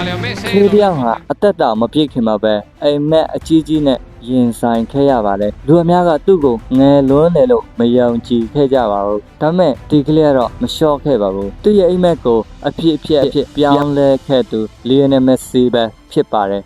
ကလေးတယောက်ဟာအသက်တောင်မပြည့်ခင်မှာပဲအိမ်မက်အကြီးကြီးနဲ့ရင်ဆိုင်ခဲ့ရပါတယ်လူအများကသူ့ကိုငယ်လွန်းတယ်လို့မယုံကြည်ခဲ့ကြပါဘူးဒါပေမဲ့ဒီကလေးကတော့မလျှော့ခဲ့ပါဘူးသူ့ရဲ့အိမ်မက်ကိုအဖြစ်အဖြစ်အဖြစ်ပြောင်းလဲခဲ့သူလီယိုနယ်မက်ဆီပဲဖြစ်ပါတယ်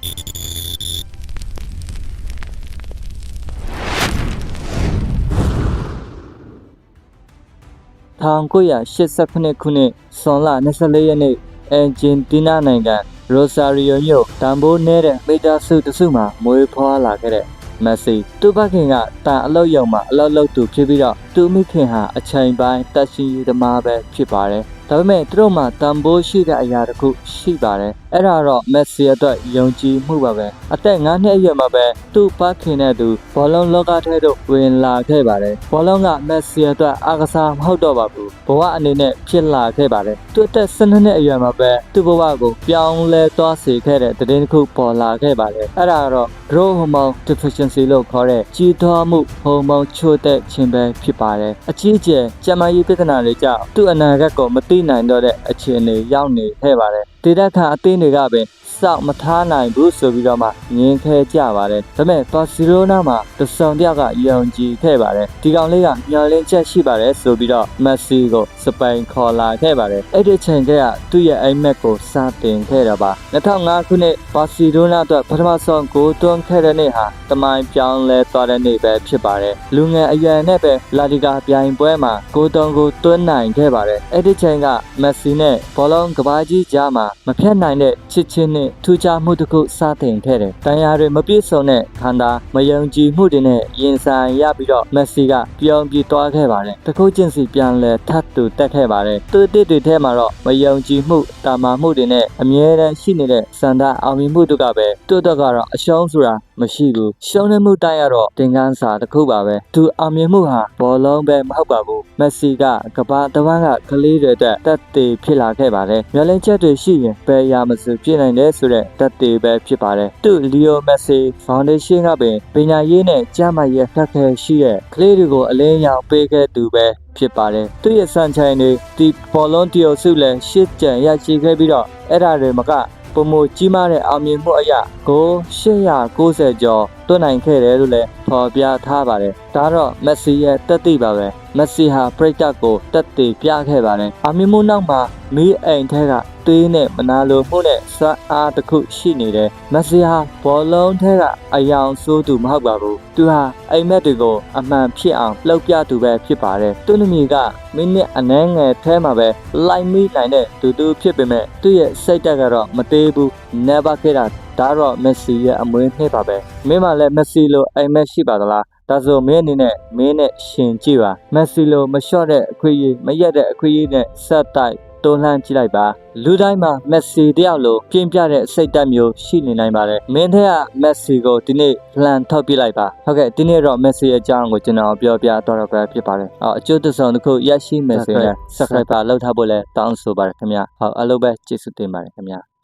1989ခုနှစ်ဇွန်လ24ရက်နေ့အင်ဂျင်တီးနားနိုင်ငံ ရိုဆာရီယိုမြို့တန်ဖိုးနေတဲ့မီတာစုတစုမှာမွေးဖွားလာခဲ့တဲ့မက်ဆီသူ့ဘခင်ကတန်အလုတ်ယုံမှာအလုတ်လုတ်သူဖြစ်ပြီးတော့သူ့မိခင်ဟာအချိန်ပိုင်းတက်ရှိသမားပဲဖြစ်ပါတယ်ဒါပေမဲ့သူတို့မှာတန်ဖိုးရှိတဲ့အရာတစ်ခုရှိပါတယ် အဲ့ဒါတော့မက်ဆီအတွက်ယုံကြည်မှုပါပဲအသက်9နှစ်အရွယ်မှာပဲသူ့ဘခင်နဲ့သူဘောလုံးလောကထဲသို့ဝင်လာခဲ့ပါတယ်ဘောလုံးကမက်ဆီအတွက်အားကစားမဟုတ်တော့ပါဘူးဘဝအနေနဲ့ဖြစ်လာခဲ့ပါတယ်သူ့အသက်12နှစ်အရွယ်မှာပဲသူ့ဘဝကိုပြောင်းလဲသွားစေခဲ့တဲ့သတင်းတစ်ခုပေါ်လာခဲ့ပါတယ်အဲ့ဒါကတော့ growth hormone deficiency လို့ခေါ်တဲ့ကြီးထွားမှုဟော်မုန်းချို့တဲ့ခြင်းပဲဖြစ်ပါတယ်အကြီးအကျယ်ကျန်းမာရေးပြဿနာတွေကြောင့်သူ့အနာဂတ်ကိုမသိနိုင်တော့တဲ့အခြေအနေရောက်နေခဲ့ပါတယ် ဒေတာခန်အသင်းတွေကပဲစောက်မထားနိုင်ဘူးဆိုပြီးတော့မှငင်းခဲကြပါတယ်ဒါပေမဲ့ဘာစီလိုနာမှာတစုံတယောက်ကယုံကြည်ခဲ့ပါတယ်ဒီကောင်လေးကမျှော်လင့်ချက်ရှိပါတယ်ဆိုပြီးတော့မက်ဆီကိုစပိန်ခေါ်လာခဲ့ပါတယ်အဲ့ဒီချိန်ကသူ့ရဲ့အိမ်မက်ကိုစတင်ခဲ့တာပါ2005ခုနှစ်ဘာစီလိုနာအတွက်ပထမဆုံးဂိုးသွင်းခဲ့တဲ့နေ့ဟာတမိုင်းပြောင်းလဲသွားတဲ့နေ့ပဲဖြစ်ပါတယ်လူငယ်အရွယ်နဲ့ပဲလာဒီဂါပြိုင်ပွဲမှာဂိုးသွင်းကိုသွင်းနိုင်ခဲ့ပါတယ်အဲ့ဒီချိန်ကမက်ဆီနဲ့ဘောလုံးကဘာကြီးကြားမှာမဖြတ်နိုင်တဲ့ချစ်ချင်းနဲ့ထူးခြားမှုတစ်ခုစတင်ခဲ့တယ်။တန်ရာတွေမပြည့်စုံတဲ့ခန္ဓာမယုံကြည်မှုတွေနဲ့ရင်ဆိုင်ရပြီးတော့မက်ဆီကပြောင်းပြေးသွားခဲ့ပါတယ်။တခုချင်းစီပြန်လဲထပ်တူတက်ခဲ့ပါတယ်။သူအစ်စ်တွေထဲမှာတော့မယုံကြည်မှုတာမာမှုတွေနဲ့အမြဲတမ်းရှိနေတဲ့စန္ဒအောင်မြင်မှုတို့ကပဲသူ့တော့ကတော့အရှုံးဆိုတာမရှိဘူး။ရှုံးနေမှုတိုက်ရတော့သင်ခန်းစာတစ်ခုပါပဲ။သူအောင်မြင်မှုဟာဘောလုံးပဲမဟုတ်ပါဘူး။မက်ဆီကကမ္ဘာတဝန်းကကလေးတွေအတွက်တက်တည်ဖြစ်လာခဲ့ပါတယ်။မျော်လင့်ချက်တွေရှိရင်ဘယ်ရာမစပြည့်နိုင်တယ်ဆိုတဲ့တက်တည်ပဲဖြစ်ပါတယ်။သူ့လီယိုမက်ဆီဖောင်ဒေးရှင်းကပင်ပညာရေးနဲ့ကျန်းမာရေးအခက်အခဲရှိတဲ့ကလေးတွေကိုအလင်းရောင်ပေးခဲ့သူပဲဖြစ်ပါတယ်။သူ့ရဲ့စံချိန်တွေဒီဘောလုံးတီယိုစုလည်းရှစ်ကြံရရှိခဲ့ပြီးတော့အဲ့ဒါတွေမကပုံမကြီးမားတဲ့အောင်မြင်မှုအရာကို890ကျော်တွန်းနိုင်ခဲ့တယ်လို့လည်းဖော်ပြထားပါတယ်။ဒါတော့မက်ဆီရဲ့တက်သိပါပဲ။မက်ဆီဟာပရိသတ်ကိုတက်တည်ပြခဲ့ပါတယ်။အောင်မြင်မှုနောက်မှာမီးအိမ်ထဲက သွေးနဲ့မနာလိုမှုနဲ့စွမ်းအားတစ်ခုရှိနေတယ်။မက်ဆီဟာဘောလုံးထဲကအယောင်ဆိုးသူမဟုတ်ပါဘူး။သူဟာအိမ်မက်တွေကိုအမှန်ဖြစ်အောင်လှုပ်ပြသူပဲဖြစ်ပါတယ်။သူ့နမီကမိနစ်အနည်းငယ်ထဲမှာပဲလိုက်မိနိုင်တဲ့သူသူဖြစ်ပေမဲ့သူ့ရဲ့စိတ်တက်ကတော့မသေးဘူး။ never ခဲ့တာဒါတော့မက်ဆီရဲ့အမွေးနှစ်ပါပဲမင်းမလည်းမက်ဆီလိုအိမ်မက်ရှိပါသလားဒါဆိုမင်းအနေနဲ့မင်းနဲ့ရှင်ကြည့်ပါမက်ဆီလိုမလျှော့တဲ့အခွင့်အရေးမရက်တဲ့အခွင့်အရေးနဲ့ဆက်တိုက် တွန်းလှန်ကြည့်လိုက်ပါလူတိုင်းမှာမက်ဆီတယောက်လိုပြင်းပြတဲ့စိတ်ဓာတ်မျိုးရှိနေနိုင်ပါတယ်မင်းထက်ကမက်ဆီကိုဒီနေ့လှန်ထုတ်ပြလိုက်ပါဟုတ်ကဲ့ဒီနေ့တော့မက်ဆီရဲ့အကြောင်းကိုကျွန်တော်ပြောပြတော့တော့ပဲဖြစ်ပါတယ်အော်အကျိုးတစ်စုံတစ်ခုရရှိမယ်ဆိုရင် subscribe လုပ်ထားဖို့လည်းတောင်းဆိုပါတယ်ခင်ဗျာဟုတ်အလုပ်ပဲကျေးဇူးတင်ပါတယ်ခင်ဗျာ